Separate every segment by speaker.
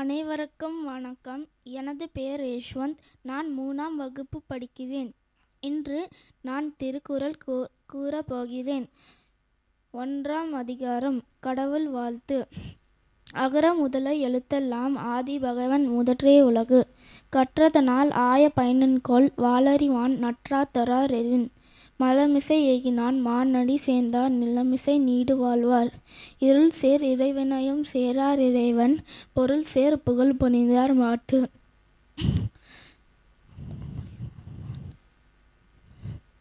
Speaker 1: அனைவருக்கும் வணக்கம் எனது பெயர் யஷ்வந்த் நான் மூணாம் வகுப்பு படிக்கிறேன் இன்று நான் திருக்குறள் கூ கூற போகிறேன் ஒன்றாம் அதிகாரம் கடவுள் வாழ்த்து அகர முதல எழுத்தெல்லாம் ஆதி பகவன் முதற்றே உலகு கற்றதனால் ஆய பயனன்கொள் வாளறிவான் நற்றா ரெவின் மலமிசை ஏகினான் மானடி சேர்ந்தார் நிலமிசை நீடு வாழ்வார் இருள் சேர் இறைவனையும் சேரார் இறைவன் பொருள் சேர் புகழ் புனிந்தார் மாட்டு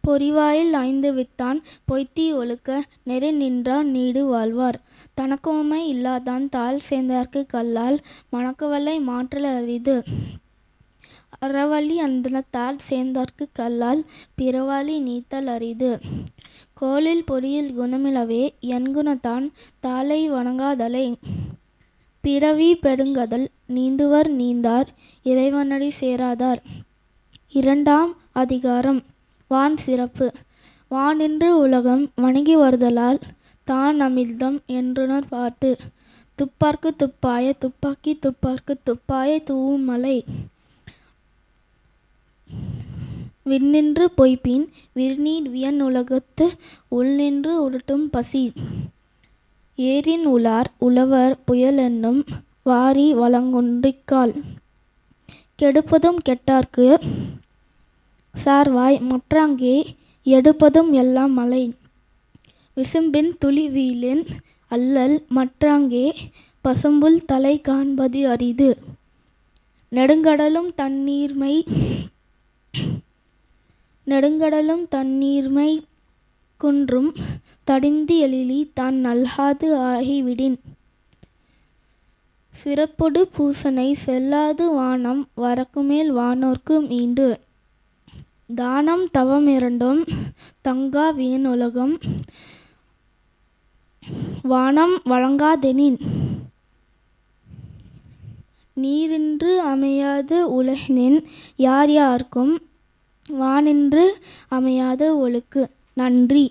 Speaker 1: பொறிவாயில் ஐந்து வித்தான் பொய்த்தி ஒழுக்க நெறி நின்றார் நீடு வாழ்வார் தனக்கோமை இல்லாதான் தாழ் சேர்ந்தார்க்கு கல்லால் மணக்கவல்லை மாற்றல் அரிது அறவழி அந்தனத்தால் சேர்ந்தார்க்கு கல்லால் பிறவாளி நீத்தல் அரிது கோளில் பொறியில் குணமிலவே என்குணத்தான் தாளை வணங்காதலை பிறவி பெருங்கதல் நீந்துவர் நீந்தார் இறைவனடி சேராதார் இரண்டாம் அதிகாரம் வான் சிறப்பு வானின்று உலகம் வணங்கி வருதலால் தான் அமிர்தம் என்றுனர் பாட்டு துப்பார்க்கு துப்பாய துப்பாக்கி துப்பார்க்கு துப்பாய தூவும் மலை விண்ணின்று பொய்ப்பின் விரிநீர் வியன் உலகத்து உள்நின்று உருட்டும் பசி ஏரின் உலார் உழவர் புயலென்னும் வாரி வளங்குன்றிக்கால் கெடுப்பதும் கெட்டார்க்கு சார்வாய் மற்றாங்கே எடுப்பதும் எல்லாம் மலை விசும்பின் துளிவீலின் அல்லல் மற்றாங்கே பசும்புல் தலை காண்பது அரிது நெடுங்கடலும் தண்ணீர்மை நெடுங்கடலும் தண்ணீர்மை குன்றும் தடிந்து எழிலி தான் நல்காது ஆகிவிடின் சிறப்பொடு பூசனை செல்லாது வானம் வரக்குமேல் வானோர்க்கு மீண்டு தானம் தவம் இரண்டும் தங்கா உலகம் வானம் வழங்காதெனின் நீரின்று அமையாது உலகினின் யார் யாருக்கும் வானின்று அமையாத ஒழுக்கு நன்றி